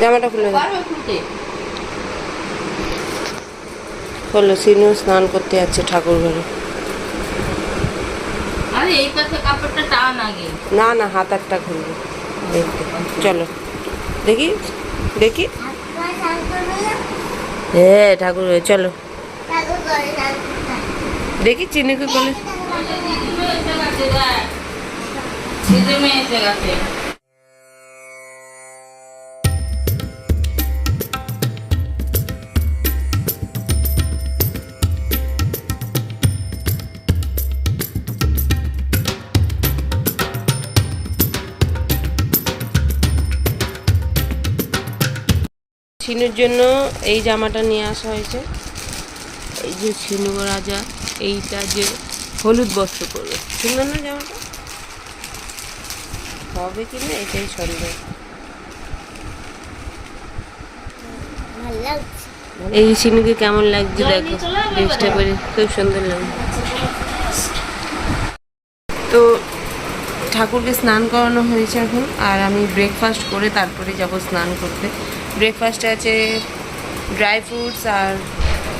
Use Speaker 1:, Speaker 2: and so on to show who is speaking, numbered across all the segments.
Speaker 1: জামাটা খুলে হলো সিনু স্নান করতে যাচ্ছে ঠাকুর ঘরে। না না হাত একটা খুলবে। দেখতে। চলো। দেখি? দেখি? হ্যাঁ ঠাকুর চলো। দেখি চিনিকে কোলে সিনুর জন্য এই জামাটা নিয়ে আসা হয়েছে। এই যে সিনু রাজা এইটা যে হলুদ বস্ত্র পরবে। সুন্দর না জামাটা? হবে কি না? এটাই সন্দেহ এই সিনুকে কেমন লাগছে দেখো। ড্রেসটা পরে খুব সুন্দর লাগছে তো ঠাকুরকে স্নান করানো হয়েছে এখন আর আমি ব্রেকফাস্ট করে তারপরে যাব স্নান করতে। ব্রেকফাস্টে আছে ড্রাই ফ্রুটস আর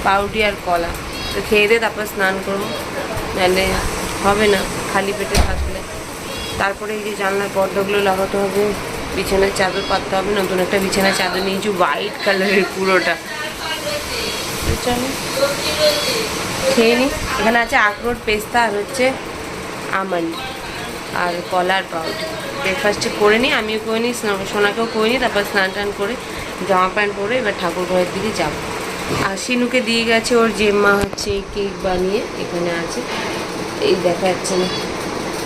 Speaker 1: পাউডি আর কলা। তো খেয়ে দিয়ে তারপর স্নান করব। নাহলে হবে না, খালি পেটে থাকলে। তারপরে এই যে জানলার পর্দাগুলো লাগাতে হবে, বিছানার চাদর পাততে হবে, নতুন একটা বিছানার চাদর নিয়েছি হোয়াইট কালারের পুরোটা। চলো, খেয়ে নিই এখানে আছে আখরোট, পেস্তা আর হচ্ছে আমন্ড আর কলার পাউডার ব্রেকফাস্টে করে নিই আমিও করে নিই সোনাকেও করে নিই তারপর স্নান টান করে জামা প্যান্ট পরে এবার ঠাকুর ঘরের দিকে যাব। আর সিনুকে দিয়ে গেছে ওর জেম্মা হচ্ছে কেক বানিয়ে, এখানে আছে। এই দেখা যাচ্ছে না।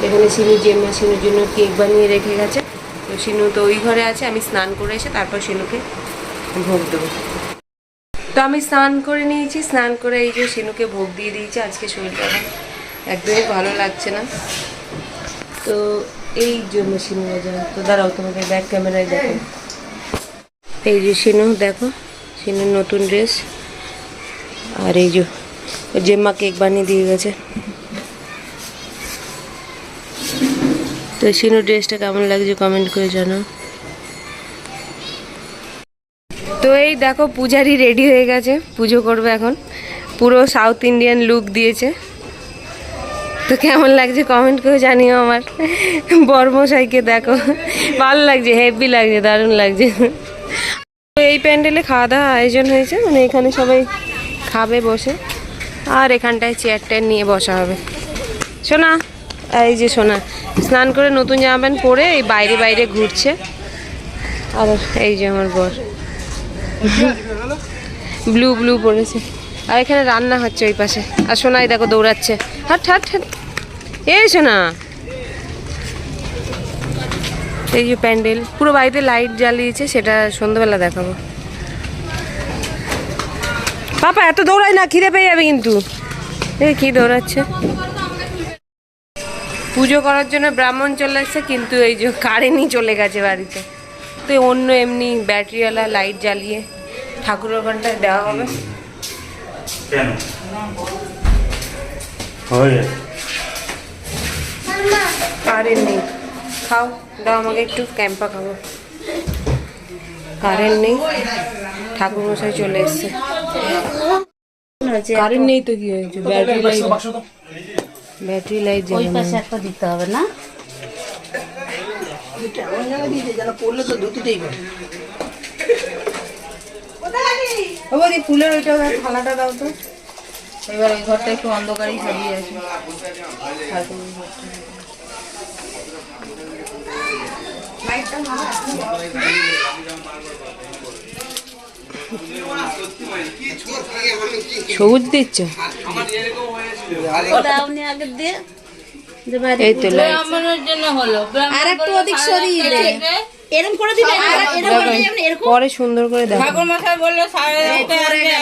Speaker 1: এখানে সিনু জেম্মা সিনুর জন্য কেক বানিয়ে রেখে গেছে। তো সিনু তো ওই ঘরে আছে, আমি স্নান করে এসে তারপর সিনুকে ভোগ দেবো। তো আমি স্নান করে নিয়েছি, স্নান করে এই যে সিনুকে ভোগ দিয়ে দিয়েছি, আজকে শরীরটা একদমই ভালো লাগছে না। তো এই সিনু বাজার তো দাঁড়াও তোমাকে ব্যাক ক্যামেরায় দেখো। এই যে সিনু দেখো সিনুর নতুন ড্রেস আর এই যে জেম্মা কেক বানিয়ে দিয়ে গেছে। তো সিনু ড্রেসটা কেমন লাগছে কমেন্ট করে জানাও। তো এই দেখো পূজারি রেডি হয়ে গেছে। পুজো করবে এখন। পুরো সাউথ ইন্ডিয়ান লুক দিয়েছে। তো কেমন লাগছে কমেন্ট করে জানিও আমার বর্মশাইকে দেখো। ভালো লাগছে হেভি লাগছে দারুণ লাগছে। তো এই প্যান্ডেলে খাওয়া দাওয়া আয়োজন হয়েছে মানে এখানে সবাই খাবে বসে। আর এখানটায় চেয়ার টেয়ার নিয়ে বসা হবে। শোনা এই যে শোনা স্নান করে নতুন জামা প্যান্ট পরে এই বাইরে বাইরে ঘুরছে। আর এই যে আমার বর। ব্লু ব্লু পড়েছে আর এখানে রান্না হচ্ছে ওই পাশে। আর সোনাই দেখো দৌড়াচ্ছে। হাট হাট হাট। এই সোনা। এই যে প্যান্ডেল, পুরো বাড়িতে লাইট জ্বালিয়েছে, সেটা সন্ধ্যাবেলা দেখাবো। পাপা এত দৌড়ায় না, খিদে পেয়ে যাবে কিন্তু। এই কি দৌড়াচ্ছে? পুজো করার জন্য ব্রাহ্মণ চলে আসছে কিন্তু এই যে কারেন্টই চলে গেছে বাড়িতে। তো অন্য এমনি ব্যাটারিওয়ালা লাইট জ্বালিয়ে ঠাকুরের ওখানটায় দেওয়া হবে।
Speaker 2: কেন? হয়ে
Speaker 1: কারেন্ট নেই। খাও দাও আমাকে একটু ক্যাম্পা খাব। কারেন্ট নেই। ঠাকুর মশাই চলে এসছে। কারেন্ট নেই তো কি হয়েছে? ব্যাটারি লাইট ব্যাটারি লাইট
Speaker 3: ওই
Speaker 1: জ্বালানো
Speaker 3: পাশে একটা দিতে হবে না?
Speaker 1: ওই ফুলের ওইটা থালাটা দাও তো। এবার ওই ঘরটা একটু অন্ধকারই সাজিয়ে আছে। ঠাকুরের ঘরটা। সবুজ দিচ্ছ
Speaker 3: দাওনি
Speaker 1: এই তো লাইট
Speaker 3: ব্রাহ্মণের জন্য হলো।
Speaker 4: আর একটু ওদিক সরিয়ে দে। এরকম করে দিলে এরকম করে যেমন এরকম।
Speaker 1: পরে সুন্দর করে দেখো
Speaker 3: ঠাকুর মশাই বলল সাড়ে এগারোটা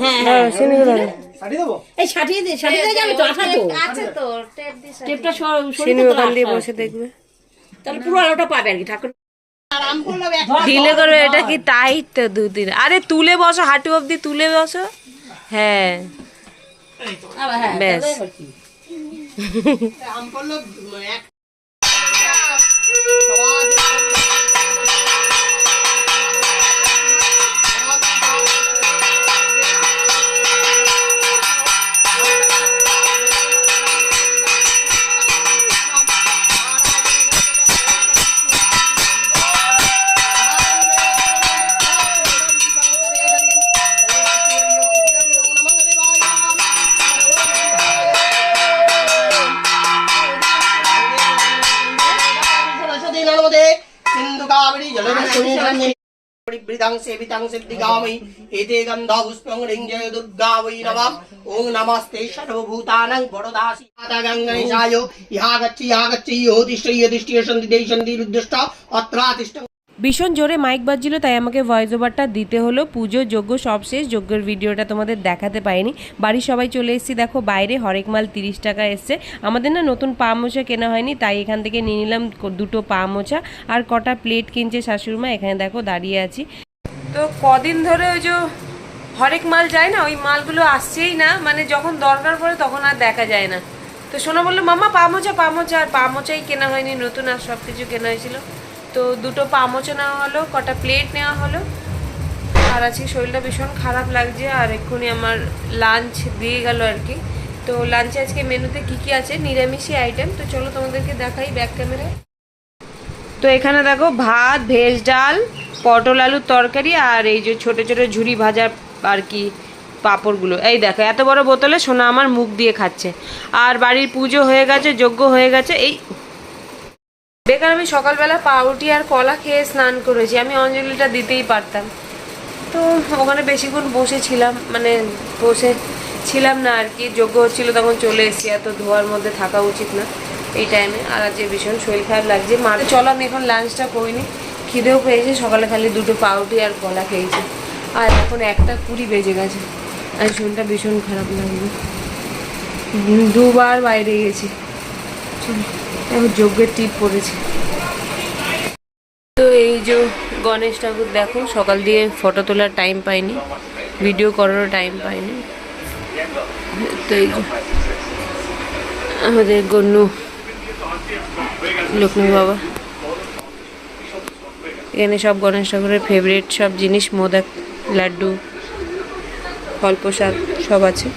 Speaker 4: হ্যাঁ
Speaker 1: হ্যাঁ
Speaker 4: এই দে যাবে তো আঠা তো।
Speaker 1: আচ্ছা,
Speaker 4: আছে তো টেপটা সরিয়ে
Speaker 1: সিনেমা ওখান দিয়ে বসে দেখবে।
Speaker 4: তাহলে পুরো আলোটা পাবে আর কি ঠাকুর।
Speaker 1: ঢিলে করবে এটা কি টাইট তো দুদিন? আরে তুলে বসো হাঁটু অবধি তুলে বসো। হ্যাঁ।
Speaker 4: হ্যাঁ
Speaker 1: ব্যাস।
Speaker 4: তাহলে এবার কি?
Speaker 1: ভীষণ জোরে মাইক বাজছিল, তাই আমাকে ভয়েস ওভারটা দিতে হলো। পুজো, যজ্ঞ সব শেষ। যজ্ঞের ভিডিওটা তোমাদের দেখাতে পাইনি বাড়ির সবাই চলে এসেছি। দেখো, বাইরে হরেক মাল তিরিশ টাকা এসছে। আমাদের না নতুন পা মোছা কেনা হয়নি, তাই এখান থেকে নিয়ে নিলাম দুটো পা মোছা। আর কটা প্লেট কিনছে শাশুড়িমা এখানে দেখো দাঁড়িয়ে আছি। তো কদিন ধরে ওই যে হরেক মাল যায় না, ওই মালগুলো আসছেই না মানে যখন দরকার পড়ে তখন আর দেখা যায় না। তো সোনা বলল মামা পা মোচা পা মোচা আর পা মোচাই কেনা হয়নি, নতুন আর সব কিছু কেনা হয়েছিল। তো দুটো পা মোচা নেওয়া হলো, কটা প্লেট নেওয়া হলো। আর আজকে শরীরটা ভীষণ খারাপ লাগছে, আর এক্ষুনি আমার লাঞ্চ দিয়ে গেল আর কি। তো লাঞ্চে আজকে মেনুতে কি কি আছে? নিরামিষই আইটেম তো চলো তোমাদেরকে দেখাই ব্যাক ক্যামেরায় তো এখানে দেখো ভাত, ভেজ ডাল পটল আলুর তরকারি আর এই যে ছোট ছোট ঝুড়ি ভাজা আর কি পাঁপড়গুলো। এই দেখো, এত বড় বোতলে সোনা আমার মুখ দিয়ে খাচ্ছে। আর বাড়ির পুজো হয়ে গেছে, যজ্ঞ হয়ে গেছে, এই বেকার আমি সকালবেলা পাউরুটি আর কলা খেয়ে স্নান করেছি। আমি অঞ্জলিটা দিতেই পারতাম। তো ওখানে বেশিক্ষণ বসেছিলাম মানে বসে ছিলাম না আর কি। যোগ্য হচ্ছিল, তখন চলে এসেছি। এত ধোয়ার মধ্যে থাকা উচিত না এই টাইমে আর আজকে ভীষণ শরীর খারাপ লাগছে। মা চলো, আমি এখন লাঞ্চটা করিনি খিদেও পেয়েছে, সকালে খালি দুটো পাউরুটি আর কলা খেয়েছি। আর এখন একটা কুড়ি বেজে গেছে। আর শরীরটা ভীষণ খারাপ লাগবে দুবার বাইরে গেছি। এখন যজ্ঞের টিপ পড়েছে তো এই যে গণেশ ঠাকুর, দেখো, সকাল দিয়ে ফটো তোলার টাইম পাইনি। ভিডিও করারও টাইম পাইনি। তো এই যে আমাদের গণ্য লক্ষ্মী বাবা। এখানে সব গণেশ ঠাকুরের ফেভারিট সব জিনিস মোদক লাড্ডু ফল প্রসাদ সব আছে।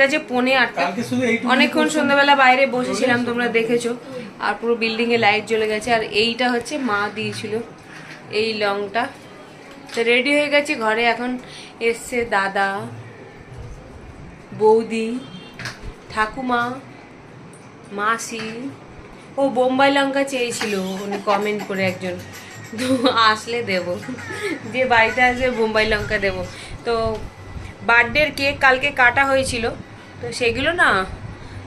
Speaker 1: গেছে পনে আটটা। অনেকক্ষণ সন্ধ্যাবেলা বাইরে বসেছিলাম তোমরা দেখেছ। আর পুরো বিল্ডিং এ লাইট জ্বলে গেছে। আর এইটা হচ্ছে মা দিয়েছিল এই লংটা। তো রেডি হয়ে গেছে ঘরে এখন এসছে দাদা বৌদি ঠাকুমা মাসি। ও বোম্বাই লঙ্কা চেয়েছিল উনি কমেন্ট করে একজন। তো আসলে দেব। যে বাড়িতে আসবে বোম্বাই লঙ্কা দেব। তো বার্থডের কেক কালকে কাটা হয়েছিল। তো সেগুলো না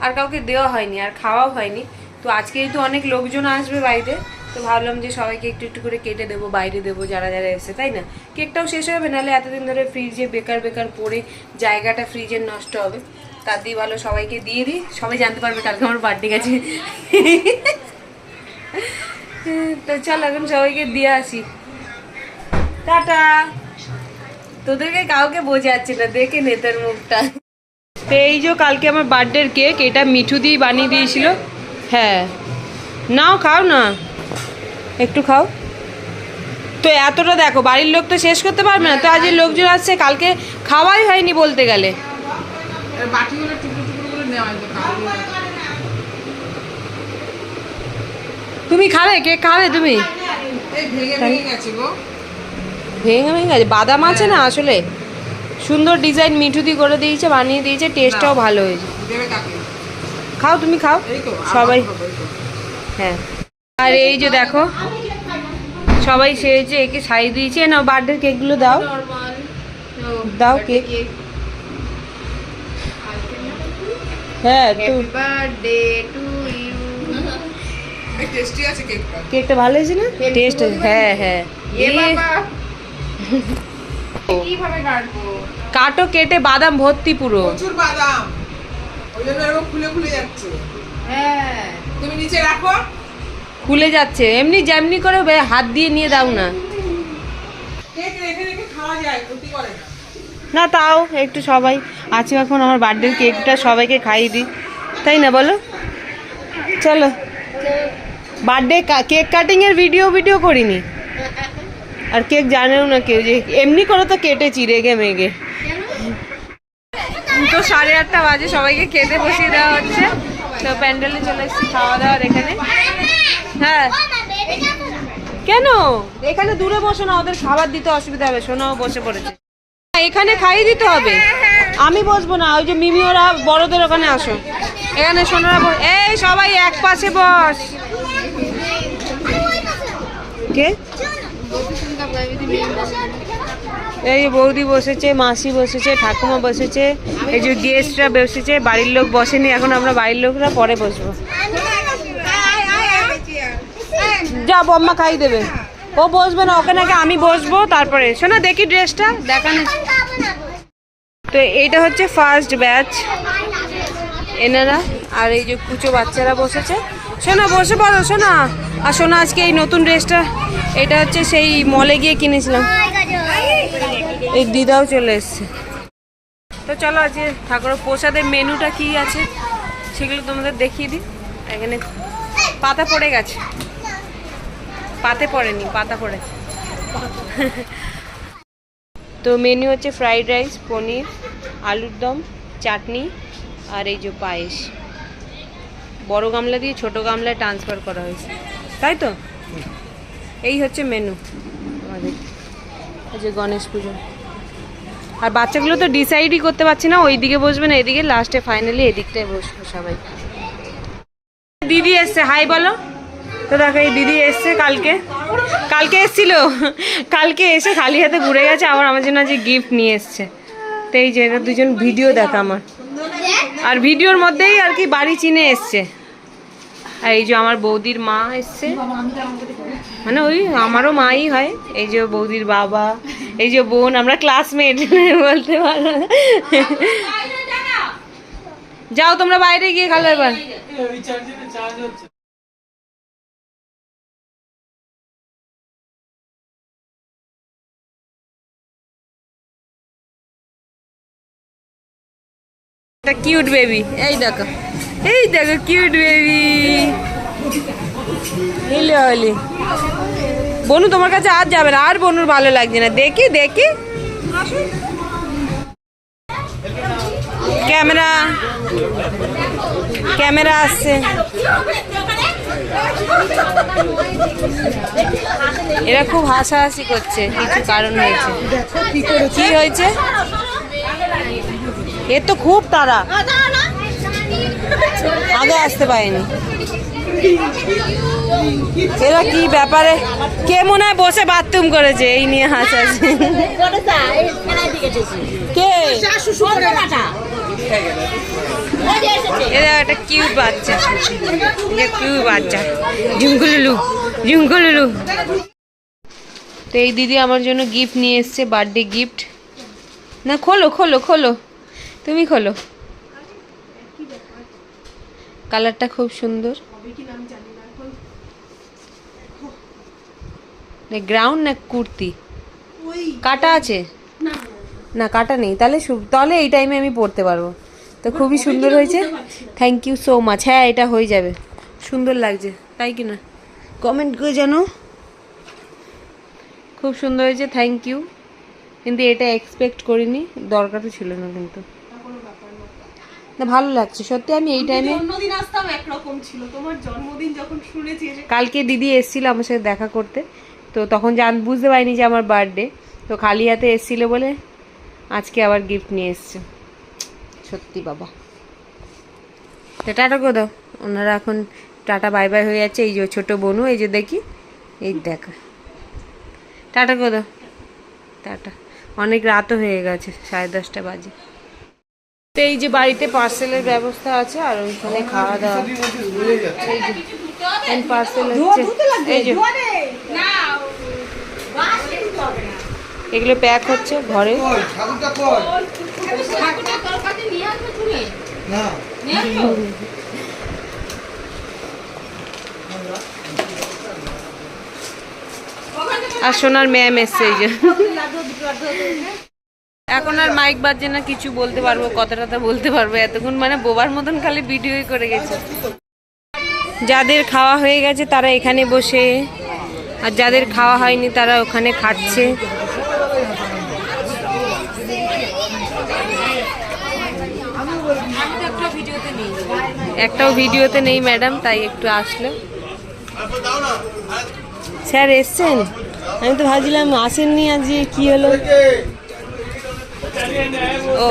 Speaker 1: আর কাউকে দেওয়া হয়নি, আর খাওয়াও হয়নি। তো আজকে যেহেতু অনেক লোকজন আসবে বাড়িতে, তো ভাবলাম যে সবাইকে একটু একটু করে কেটে দেবো, বাইরে দেবো যারা যারা এসে তাই না? কেকটাও শেষ হবে, নাহলে এতদিন ধরে ফ্রিজে বেকার বেকার পড়ে জায়গাটা ফ্রিজের নষ্ট হবে। তার দিয়ে ভালো সবাইকে দিয়ে দিই, সবাই জানতে পারবে কালকে আমার বার্থডে গেছে। তো চল, এখন সবাইকে দিয়ে আসি। টাটা। তোদেরকে কাউকে বোঝাচ্ছে না, দেখে নেতার মুখটা। তো এই যে কালকে আমার বার্থডের কেক এটা মিঠু দিয়ে বানিয়ে দিয়েছিল। হ্যাঁ। নাও খাও না। একটু খাও। তো এতটা দেখো বাড়ির লোক তো শেষ করতে পারবে না। তো আজ লোকজন আসছে কালকে খাওয়াই হয়নি বলতে গেলে। তুমি খাবে? কেক খাবে তুমি?
Speaker 5: ভেঙে ভেঙে গেছে।
Speaker 1: বাদাম আছে না আসলে? সুন্দর ডিজাইন মিঠুদি করে দিয়েছে বানিয়ে দিয়েছে টেস্টটাও ভালো হয়েছে। খাও তুমি খাও। সবাই। হ্যাঁ। আর এই যে দেখো সবাই সেরেছে একে সাই দিয়েছে। না বার্থডে কেকগুলো দাও। দাও কেক। হ্যাঁ তো
Speaker 4: বার্থডে টু ইউ
Speaker 5: টেস্টি আছে কেকটা
Speaker 1: কেকটা ভালো হয়েছে না? টেস্ট হ্যাঁ হ্যাঁ।
Speaker 5: এ
Speaker 1: এ,
Speaker 5: বাবা। কীভাবে কাটবো
Speaker 1: কাটো কেটে বাদাম ভর্তি পুরো।
Speaker 5: প্রচুর বাদাম। ওই জন্য এরকম খুলে খুলে যাচ্ছে। হ্যাঁ। তুমি নিচে রাখো।
Speaker 1: খুলে যাচ্ছে। এমনি যেমনি করে বে- হাত দিয়ে নিয়ে দাও না।
Speaker 5: কেক রেখে রেখে খাওয়া যায় ক্ষতি করে না।
Speaker 1: না তাও একটু সবাই। আছে এখন আমার বার্থডের কেকটা সবাইকে খাইয়ে দিই। তাই না বলো? চলো। বার্থডে কেক কাটিং এর ভিডিও ভিডিও করিনি। আর কেক জানেও না কেউ যে, এমনি করে তো কেটেছি রেগে মেগে। তো সাড়ে আটটা বাজে, সবাইকে খেতে বসিয়ে দেওয়া হচ্ছে। তো প্যান্ডেলে চলে এসেছি খাওয়া দাওয়ার এখানে। হ্যাঁ। কেন? এখানে দূরে বসো না, ওদের খাবার দিতে অসুবিধা হবে সোনাও বসে পড়েছে। এখানে খাইয়ে দিতে হবে। আমি বসবো না, ওই যে মিমি, ওরা বড়দের ওখানে আসো। এখানে সোনারা এই সবাই এক পাশে বস। কে? এই বৌদি বসেছে, মাসি বসেছে, ঠাকুমা বসেছে, এই যে গেস্টরা বসেছে, বাড়ির লোক বসেনি, এখন আমরা বাড়ির লোকরা পরে বসবো। যা বম্মা খাই দেবে। ও বসবে না, ওকে নাকি আমি বসবো, তারপরে। শোনো, দেখি ড্রেসটা, দেখানো। তো এইটা হচ্ছে ফার্স্ট ব্যাচ এনারা আর এই যে কুচো বাচ্চারা বসেছে। শোনা, বসে পড়ো, শোনা। আর শোনা আজকে এই নতুন ড্রেসটা। এটা হচ্ছে সেই মলে গিয়ে কিনেছিলাম। এই দিদাও চলে এসছে। তো চলো আজকে ঠাকুরের প্রসাদের মেনুটা কি আছে সেগুলো তোমাদের দেখিয়ে দিই। এখানে পাতা পড়ে গেছে। পাতে পড়েনি, পাতা পড়েছে। তো মেনু হচ্ছে ফ্রাইড রাইস পনির, আলুর দম, চাটনি আর এই যে পায়েস। বড় গামলা দিয়ে ছোট গামলায় ট্রান্সফার করা হয়েছে। তাই তো? এই হচ্ছে মেনু আমাদের গণেশ পুজো। আর বাচ্চাগুলো তো ডিসাইডই করতে পারছি না ওই দিকে বসবে না, এদিকে লাস্টে ফাইনালি এদিকটায় বসবো সবাই। দিদি এসছে হাই বলো। তো দেখো, এই দিদি এসছে কালকে। কালকে এসছিল। কালকে এসে খালি হাতে ঘুরে গেছে, আবার আমার জন্য আজকে গিফট নিয়ে এসছে। তো এই যে দুজন ভিডিও দেখা আমার। আর ভিডিওর মধ্যেই আর কি বাড়ি চিনে এসছে। আর এই যে আমার বৌদির মা এসছে। মানে ওই আমারও মাই হয়। এই যে বৌদির বাবা, এই যে বোন, আমরা ক্লাসমেট বলতে পারো যাও তোমরা বাইরে গিয়ে খালো এবার। কিউট বেবি এই দেখো। এই দেখো কিউট বেবি হিলে হলি। বনু তোমার কাছে আর যাবে না আর বনুর ভালো লাগছে না। দেখি দেখি। ক্যামেরা। ক্যামেরা আসছে। এরা খুব হাসাহাসি করছে কিছু কারণ হয়েছে। কি হয়েছে? এ তো খুব তারা আগে আসতে পারেনি। এরা কি ব্যাপারে? কে মনে হয় বসে বাথরুম করেছে? এই নিয়ে হাসাহাসি কে? এরা একটা কিউট বাচ্চা। কিউট বাচ্চা। ঝুমকুলুলু ঝুমকুলুলু। তো এই দিদি আমার জন্য গিফট নিয়ে এসছে বার্থডে গিফট না, খোলো খোলো খোলো। তুমি খোলো। কালারটা খুব সুন্দর। গ্রাউন্ড না কুর্তি। কাটা আছে? না কাটা নেই। তাহলে তাহলে এই টাইমে আমি পড়তে পারব। তো খুবই সুন্দর হয়েছে। থ্যাংক ইউ সো মাচ হ্যাঁ এটা হয়ে যাবে। সুন্দর লাগছে। তাই কি না? কমেন্ট করে জানো। খুব সুন্দর হয়েছে। থ্যাংক ইউ কিন্তু এটা এক্সপেক্ট করিনি। দরকারও ছিল না কিন্তু। না ভালো লাগছে। সত্যি আমি এই টাইমে
Speaker 4: জন্মদিন আসতাম একরকম ছিল। তোমার জন্মদিন যখন শুনেছি
Speaker 1: কালকে দিদি এসেছিল আমার সাথে দেখা করতে। তো তখন জান বুঝতে পারিনি যে আমার বার্থডে তো খালি হাতে এসেছিল বলে আজকে আবার গিফট নিয়ে এসছে। সত্যি বাবা। তো টাটা করে দাও। ওনারা এখন টাটা বাই বাই হয়ে যাচ্ছে। এই যে ছোট বনু এই যে দেখি এই দেখা। টাটা করে দাও। টাটা। অনেক রাতও হয়ে গেছে সাড়ে দশটা বাজে। তো এই যে বাড়িতে পার্সেলের ব্যবস্থা আছে আর ওইখানে খাওয়া দাওয়া। পার্সেল হচ্ছে। এই যে এগুলো প্যাক হচ্ছে ঘরে।
Speaker 5: ঠাকুরটা কই?
Speaker 3: ঠাকুরটা তোর কাছে নিয়ে আসবে তুমি
Speaker 5: না।
Speaker 3: নিয়ে আসো।
Speaker 1: আর সোনার ম্যাম এসছে এই যে। এখন আর মাইক বাজছে না, কিছু বলতে পারব কথা টথা বলতে পারব এতক্ষণ মানে বোবার মতন খালি ভিডিওই করে গেছে। যাদের খাওয়া হয়ে গেছে তারা এখানে বসে, আর যাদের খাওয়া হয়নি তারা ওখানে খাচ্ছে। একটাও ভিডিওতে নেই ম্যাডাম, তাই একটু আসলো। স্যার এসছেন? আমি তো ভাবছিলাম আসেননি আজ কি হলো? ও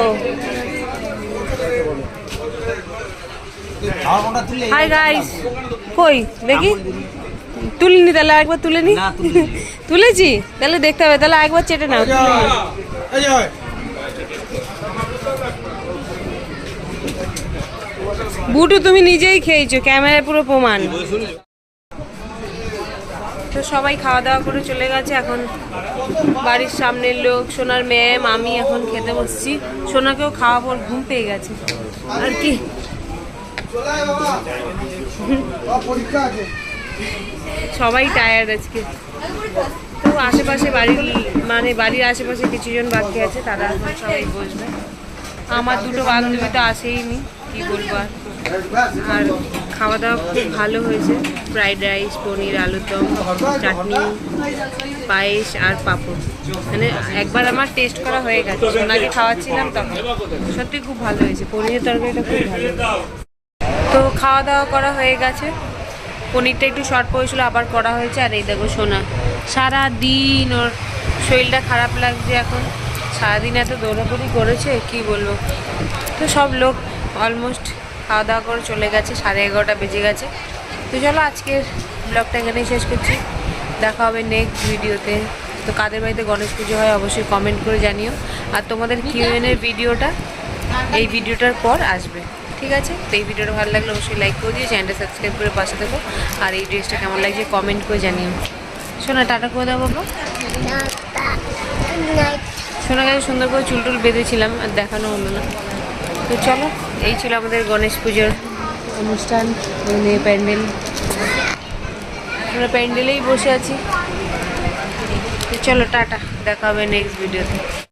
Speaker 1: হাই গাইস কই? দেখি? তুলিনি তাহলে একবার তুলে নি তুলেছি? তাহলে দেখতে হবে তাহলে একবার চেটে নাও। বুটু তুমি নিজেই খেয়েছো ক্যামেরায় পুরো প্রমাণ। সবাই খাওয়া দাওয়া করে চলে গেছে। এখন বাড়ির সামনের লোক, সোনার ম্যাম, আমি এখন খেতে বসছি। সোনাকেও খাওয়া পর ঘুম পেয়ে গেছে। আর কি? সবাই টায়ার্ড আজকে। তো আশেপাশে বাড়ির মানে বাড়ির আশেপাশে কিছুজন বাকি আছে, তারা সবাই বসবে। আমার দুটো বান্ধবী তো আসেইনি, কি বলব আর। আর খাওয়া দাওয়া খুব ভালো হয়েছে। ফ্রাইড রাইস, পনির আলুরদম চাটনি, পায়েস আর পাঁপড়। মানে একবার আমার টেস্ট করা হয়ে গেছে। সোনাকে খাওয়াচ্ছিলাম তখন। সত্যি খুব ভালো হয়েছে। পনিরের তরকারিটা খুব ভালো তো খাওয়া দাওয়া করা হয়ে গেছে। পনিরটা একটু শর্ট পড়েছিল, আবার করা হয়েছে। আর এই দেখো সোনা। সারা দিন ওর শরীরটা খারাপ লাগছে এখন। সারাদিন এত দৌড়াদৌড়ি করেছে, কি বলব? তো সব লোক অলমোস্ট খাওয়া দাওয়া করে চলে গেছে সাড়ে এগারোটা বেজে গেছে। তো চলো আজকের ব্লগটা এখানেই শেষ করছি। দেখা হবে নেক্সট ভিডিওতে তো কাদের বাড়িতে গণেশ পুজো হয় অবশ্যই কমেন্ট করে জানিও। আর তোমাদের কিউএনের ভিডিওটা এই ভিডিওটার পর আসবে। ঠিক আছে? তো এই ভিডিওটা ভালো লাগলে অবশ্যই লাইক করে দিও চ্যানেলটা সাবস্ক্রাইব করে পাশে থেকো। আর এই ড্রেসটা কেমন লাগছে কমেন্ট করে জানিও। শোনা টাটা করে দাও বাবা। শোনা গেছে সুন্দর করে চুল টুল বেঁধেছিলাম আর দেখানো হলো না। তো চলো, এই ছিল আমাদের গণেশ পুজোর অনুষ্ঠান মানে প্যান্ডেল। আমরা প্যান্ডেলেই বসে আছি। তো চলো, টাটা, দেখা হবে নেক্সট ভিডিওতে